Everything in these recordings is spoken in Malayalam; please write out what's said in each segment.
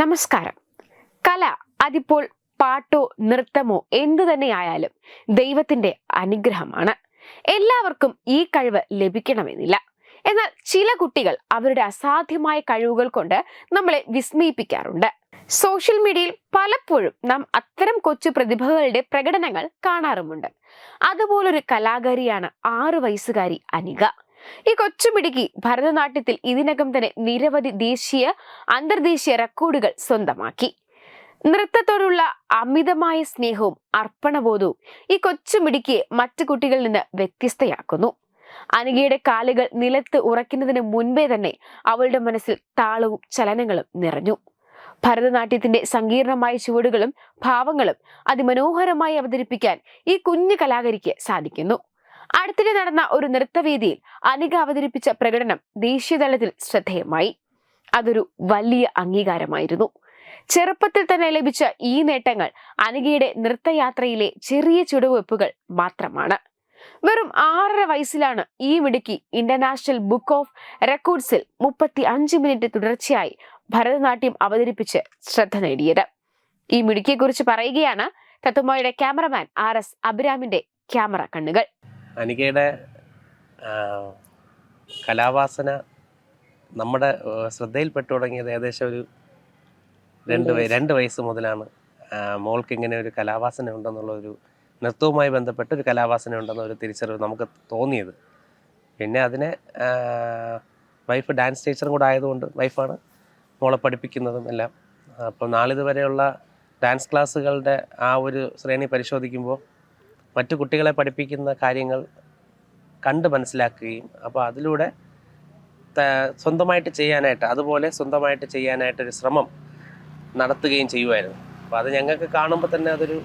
നമസ്കാരം. കല അതിപ്പോൾ പാട്ടോ നൃത്തമോ എന്തു തന്നെയായാലും ദൈവത്തിന്റെ അനുഗ്രഹമാണ്. എല്ലാവർക്കും ഈ കഴിവ് ലഭിക്കണമെന്നില്ല. എന്നാൽ ചില കുട്ടികൾ അവരുടെ അസാധ്യമായ കഴിവുകൾ കൊണ്ട് നമ്മളെ വിസ്മയിപ്പിക്കാറുണ്ട്. സോഷ്യൽ മീഡിയയിൽ പലപ്പോഴും നാം അത്തരം കൊച്ചു പ്രതിഭകളുടെ പ്രകടനങ്ങൾ കാണാറുമുണ്ട്. അതുപോലൊരു കലാകാരിയാണ് ആറു വയസ്സുകാരി അനിക. ഈ കൊച്ചുമിടുക്കി ഭരതനാട്യത്തിൽ ഇതിനകം തന്നെ നിരവധി ദേശീയ അന്തർദേശീയ റെക്കോർഡുകൾ സ്വന്തമാക്കി. നൃത്തത്തോടുള്ള അമിതമായ സ്നേഹവും അർപ്പണബോധവും ഈ കൊച്ചുമിടുക്കിയെ മറ്റു കുട്ടികളിൽ നിന്ന് വ്യത്യസ്തയാക്കുന്നു. അനികയുടെ കാലുകൾ നിലത്ത് ഉറയ്ക്കുന്നതിന് മുൻപേ തന്നെ അവളുടെ മനസ്സിൽ താളവും ചലനങ്ങളും നിറഞ്ഞു. ഭരതനാട്യത്തിന്റെ സങ്കീർണമായ ചുവടുകളും ഭാവങ്ങളും അതിമനോഹരമായി അവതരിപ്പിക്കാൻ ഈ കുഞ്ഞു കലാകാരിക്ക് സാധിക്കുന്നു. അടുത്തിടെ നടന്ന ഒരു നൃത്തവേദിയിൽ അനിക അവതരിപ്പിച്ച പ്രകടനം ദേശീയതലത്തിൽ ശ്രദ്ധേയമായി. അതൊരു വലിയ അംഗീകാരമായിരുന്നു. ചെറുപ്പത്തിൽ തന്നെ ലഭിച്ച ഈ നേട്ടങ്ങൾ അനികയുടെ നൃത്തയാത്രയിലെ ചെറിയ ചുടുവെപ്പുകൾ മാത്രമാണ്. വെറും ആറര വയസ്സിലാണ് ഈ മിടുക്കി ഇന്റർനാഷണൽ ബുക്ക് ഓഫ് റെക്കോർഡ്സിൽ മുപ്പത്തി അഞ്ച് മിനിറ്റ് തുടർച്ചയായി ഭരതനാട്യം അവതരിപ്പിച്ച് ശ്രദ്ധ നേടിയത്. ഈ മിടുക്കിയെക്കുറിച്ച് പറയുകയാണ് തത്തുമ്മയുടെ ക്യാമറമാൻ ആർ എസ് അഭിരാമിന്റെ ക്യാമറ കണ്ണുകൾ. അനികയുടെ കലാവാസന നമ്മുടെ ശ്രദ്ധയിൽപ്പെട്ടു തുടങ്ങിയത് ഏകദേശം ഒരു രണ്ട് രണ്ട് വയസ്സ് മുതലാണ്. മോൾക്ക് ഇങ്ങനെ ഒരു കലാവാസന ഉണ്ടെന്നുള്ള ഒരു നൃത്തവുമായി ബന്ധപ്പെട്ട് ഒരു കലാവാസന ഉണ്ടെന്ന ഒരു തിരിച്ചറിവ് നമുക്ക് തോന്നിയത്. പിന്നെ അതിനെ വൈഫ് ഡാൻസ് ടീച്ചറും കൂടെ ആയതുകൊണ്ട് വൈഫാണ് മോളെ പഠിപ്പിക്കുന്നതും എല്ലാം. അപ്പം നാളിതുവരെയുള്ള ഡാൻസ് ക്ലാസ്സുകളുടെ ആ ഒരു ശ്രേണി പരിശോധിക്കുമ്പോൾ മറ്റു കുട്ടികളെ പഠിപ്പിക്കുന്ന കാര്യങ്ങൾ കണ്ട് മനസ്സിലാക്കുകയും അപ്പോൾ അതിലൂടെ സ്വന്തമായിട്ട് ചെയ്യാനായിട്ട് അതുപോലെ സ്വന്തമായിട്ട് ചെയ്യാനായിട്ടൊരു ശ്രമം നടത്തുകയും ചെയ്യുമായിരുന്നു അപ്പോൾ അത് ഞങ്ങൾക്ക് കാണുമ്പോൾ തന്നെ അതൊരു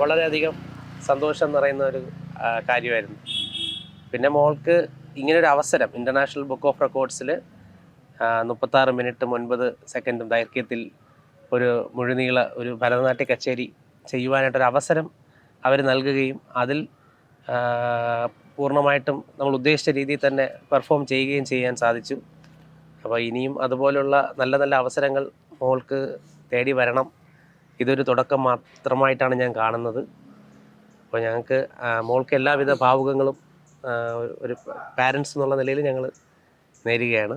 വളരെയധികം സന്തോഷം നിറയുന്ന ഒരു കാര്യമായിരുന്നു. പിന്നെ മോൾക്ക് ഇങ്ങനൊരു അവസരം ഇന്റർനാഷണൽ ബുക്ക് ഓഫ് റെക്കോർഡ്സിൽ മുപ്പത്താറ് മിനിറ്റും ഒൻപത് സെക്കൻഡും ദൈർഘ്യത്തിൽ ഒരു മുഴുനീള ഒരു ഭരതനാട്യ കച്ചേരി ചെയ്യുവാനായിട്ടൊരു അവസരം അവർ നൽകുകയും അതിൽ പൂർണമായിട്ടും നമ്മൾ ഉദ്ദേശിച്ച രീതിയിൽ തന്നെ പെർഫോം ചെയ്യുകയും ചെയ്യാൻ സാധിച്ചു. അപ്പോൾ ഇനിയും അതുപോലുള്ള നല്ല നല്ല അവസരങ്ങൾ മോൾക്ക് തേടി വരണം. ഇതൊരു തുടക്കം മാത്രമായിട്ടാണ് ഞാൻ കാണുന്നത്. അപ്പോൾ ഞങ്ങൾക്ക് മോൾക്ക് എല്ലാവിധ ഭാവുകങ്ങളും ഒരു പാരൻസ് എന്നുള്ള നിലയിൽ ഞങ്ങൾ നേരുകയാണ്.